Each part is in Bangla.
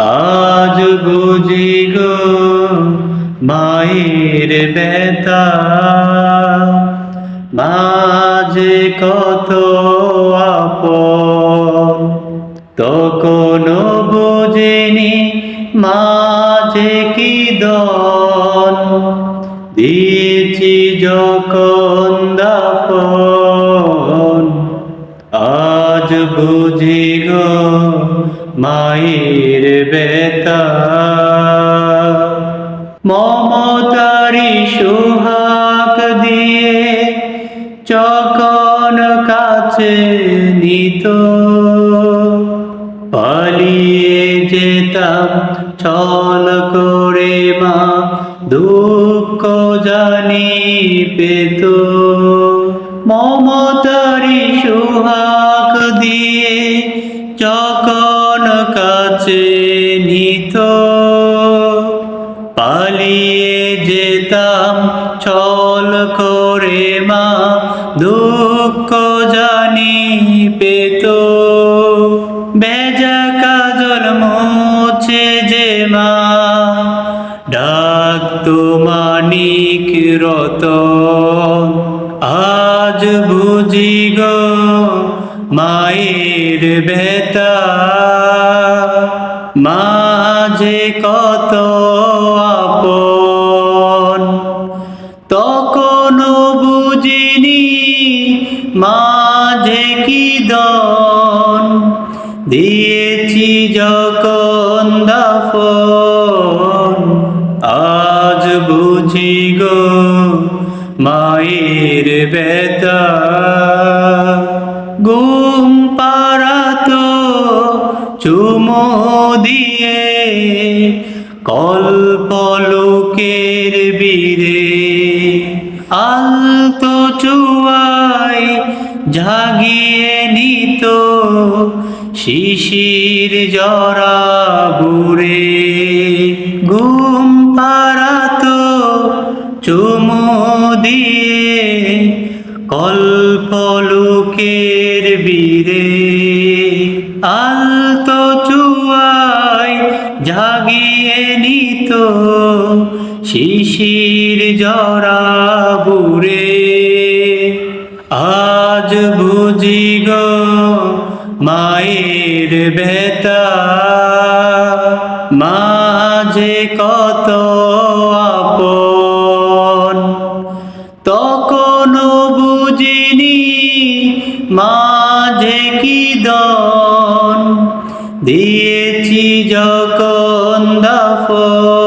আজ বুঝি গো মায়ের বেতা মাঝে কত আপন। তখন বুঝিনি মাঝে কি দন। দিয়েছি যখন দাফন। আজ বুঝি মায়ের বেতা। মমতারি সোহাগ দিয়ে চকন কাছে নিত। পালিয়ে যেতাম, ছল করে মা দুঃখ জানি পেত। ছল করে মা, দুঃখ জানি পেত বেজা কাজল মোছে যে মা, ডাক মানিক রত আজ বুঝি গো মায়ের বেতা মাঝে কি দন? দিয়েছি যখন দাফন আজ বুঝি গো মায়ের বেতা গুম পারাতো চুমো শিশির জরা বুড়ে, ঘুম পারাতো চুমো দিয়ে কল্পলোকের বীরে। আলতো চুয়াই জাগিয়ে নিত শিশির জরা বুড়ে। আজ বুঝি গো মায়ের বেতা মাঝে কত আপন। তখন বুঝিনি মাঝে কি দন। দিয়েছি যখন দাফন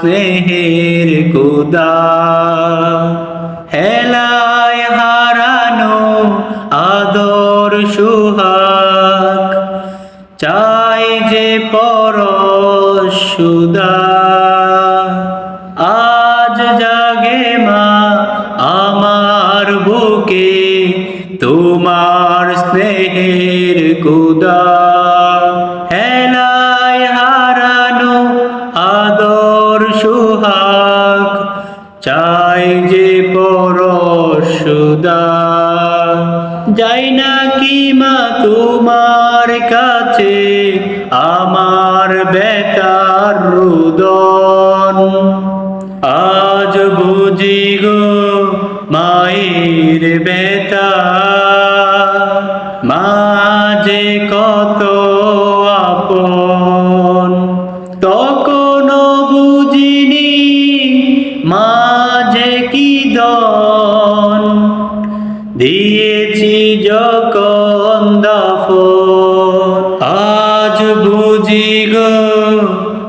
স্নেহের কুদা। হেলায় হারানো আদর সুহাগ। চাই যে পর সুদা। আজ জাগে মা আমার বুকে তোমার স্নেহের কুদা। যাই না কি মা তোমার কাছে আমার বেকার রুদন? আজ বুঝি গো মায়ের বেতা যখন দাফন। আজ বুঝি গো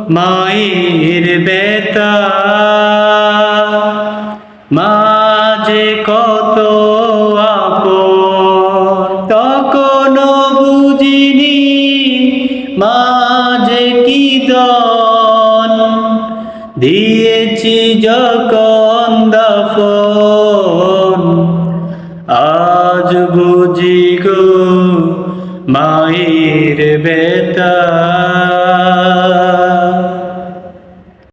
মায়ের বেতা মাঝে কত আপন তখন বুঝিনি মাঝে কি দন। দিয়েছি যখন আজ বুঝি গো মায়ের বেতা।